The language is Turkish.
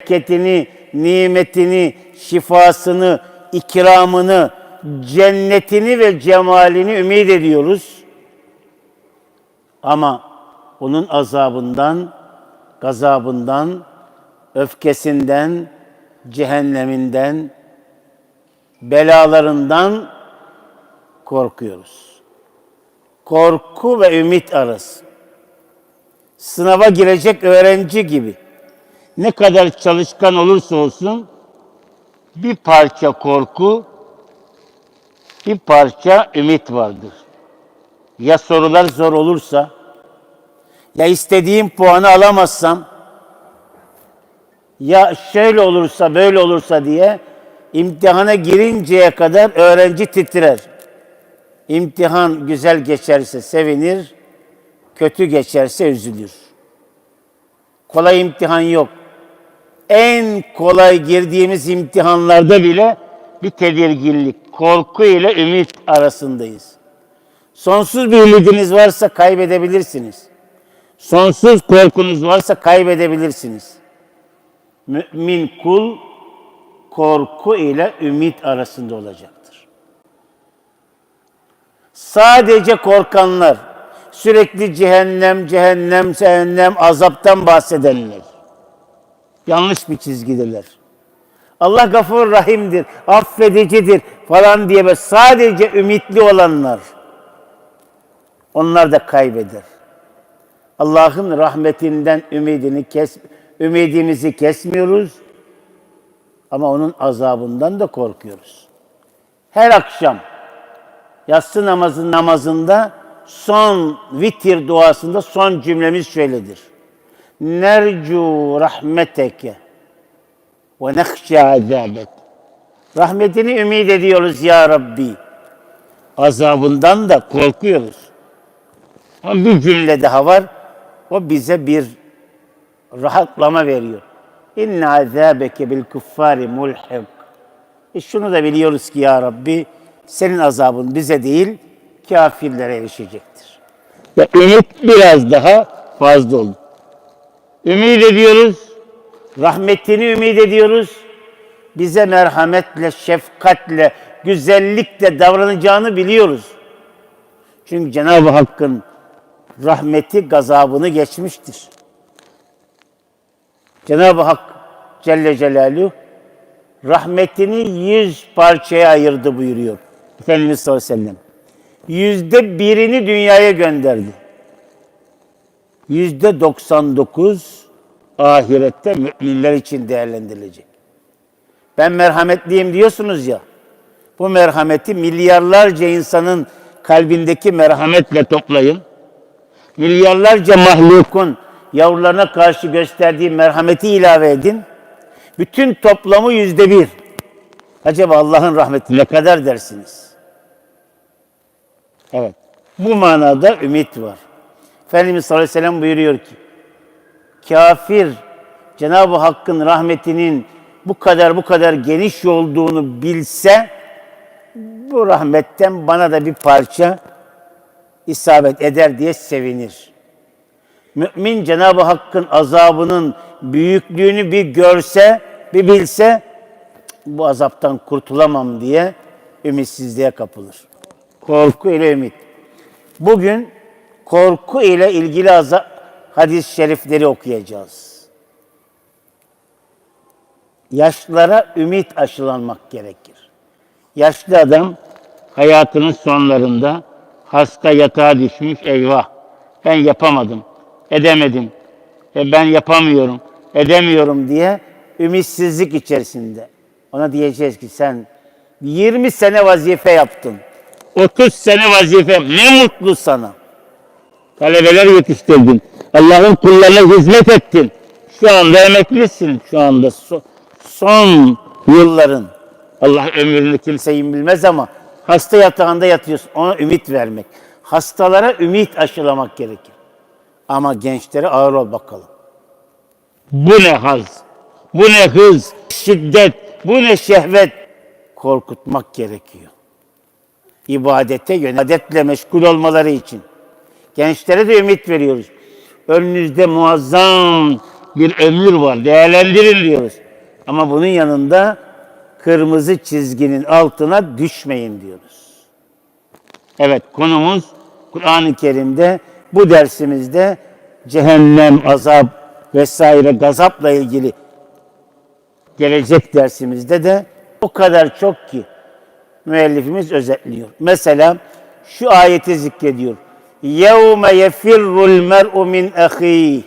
bereketini, nimetini, şifasını, ikramını, cennetini ve cemalini ümit ediyoruz. Ama onun azabından, gazabından, öfkesinden, cehenneminden, belalarından korkuyoruz. Korku ve ümit arası. Sınava girecek öğrenci gibi. Ne kadar çalışkan olursa olsun bir parça korku, bir parça ümit vardır. Ya sorular zor olursa, ya istediğim puanı alamazsam, ya şöyle olursa böyle olursa diye imtihana girinceye kadar öğrenci titrer. İmtihan güzel geçerse sevinir, kötü geçerse üzülür. Kolay imtihan yok. En kolay girdiğimiz imtihanlarda bile bir tedirginlik, korku ile ümit arasındayız. Sonsuz bir ümidiniz varsa kaybedebilirsiniz. Sonsuz korkunuz varsa kaybedebilirsiniz. Mümin kul korku ile ümit arasında olacaktır. Sadece korkanlar, sürekli cehennem, cehennem, cehennem, azaptan bahsedenler. Yanlış bir çizgidirler. Allah gafur rahimdir, affedicidir falan diye ve sadece ümitli olanlar, onlar da kaybeder. Allah'ın rahmetinden ümidini kes, ümidimizi kesmiyoruz ama onun azabından da korkuyoruz. Her akşam yatsı namazı namazında son vitir duasında son cümlemiz şöyledir. Nercu rahmeteke ve nehşe azabek. Rahmetini ümit ediyoruz ya Rabbi. Azabından da korkuyoruz. Ama bir cümle daha var. O bize bir rahatlama veriyor. İnne azabeke bil kuffari mulhik. E şunu da biliyoruz ki ya Rabbi senin azabın bize değil kafirlere erişecektir. Ve ümit biraz daha fazla oldu. Ümit ediyoruz. Rahmetini ümit ediyoruz. Bize merhametle, şefkatle, güzellikle davranacağını biliyoruz. Çünkü Cenab-ı Hakk'ın rahmeti gazabını geçmiştir. Cenab-ı Hak Celle Celaluhu rahmetini yüz parçaya ayırdı buyuruyor. Efendimiz sallallahu aleyhi ve sellem. Yüzde birini dünyaya gönderdi. Yüzde 99 ahirette müminler için değerlendirilecek. Ben merhametliyim diyorsunuz ya. Bu merhameti milyarlarca insanın kalbindeki merhametle toplayın. Milyarlarca mahlukun yavrularına karşı gösterdiği merhameti ilave edin. Bütün toplamı yüzde bir. Acaba Allah'ın rahmeti ne kadar dersiniz? Evet. Bu manada ümit var. Efendimiz sallallahu aleyhi ve sellem buyuruyor ki, kafir Cenab-ı Hakk'ın rahmetinin bu kadar bu kadar geniş olduğunu bilse, bu rahmetten bana da bir parça isabet eder diye sevinir. Mümin Cenab-ı Hakk'ın azabının büyüklüğünü bir görse, bir bilse bu azaptan kurtulamam diye ümitsizliğe kapılır. Korku ile ümit. Bugün korku ile ilgili hadis-i şerifleri okuyacağız. Yaşlılara ümit aşılanmak gerekir. Yaşlı adam hayatının sonlarında hasta yatağa düşmüş eyvah ben yapamadım, edemedim, e ben yapamıyorum, edemiyorum diye ümitsizlik içerisinde. Ona diyeceğiz ki sen 20 sene vazife yaptın. 30 sene vazife ne mutlu sana. Talebeler yetiştirdin. Allah'ın kullarına hizmet ettin. Şu anda emeklisin. Şu anda so- son yılların. Allah ömrünü kimseyi bilmez ama hasta yatağında yatıyorsun. Ona ümit vermek. Hastalara ümit aşılamak gerekir. Ama gençlere ağır ol bakalım. Bu ne haz, bu ne hız, şiddet, bu ne şehvet. Korkutmak gerekiyor. İbadete yönetle meşgul olmaları için. Gençlere de ümit veriyoruz. Önünüzde muazzam bir ömür var. Değerlendirin diyoruz. Ama bunun yanında kırmızı çizginin altına düşmeyin diyoruz. Evet konumuz Kur'an-ı Kerim'de bu dersimizde cehennem, azap vesaire gazapla ilgili gelecek dersimizde de o kadar çok ki müellifimiz özetliyor. Mesela şu ayeti zikrediyor. يَوْمَ يَفِرُّ الْمَرْءُ مِنْ أَخِيهِ.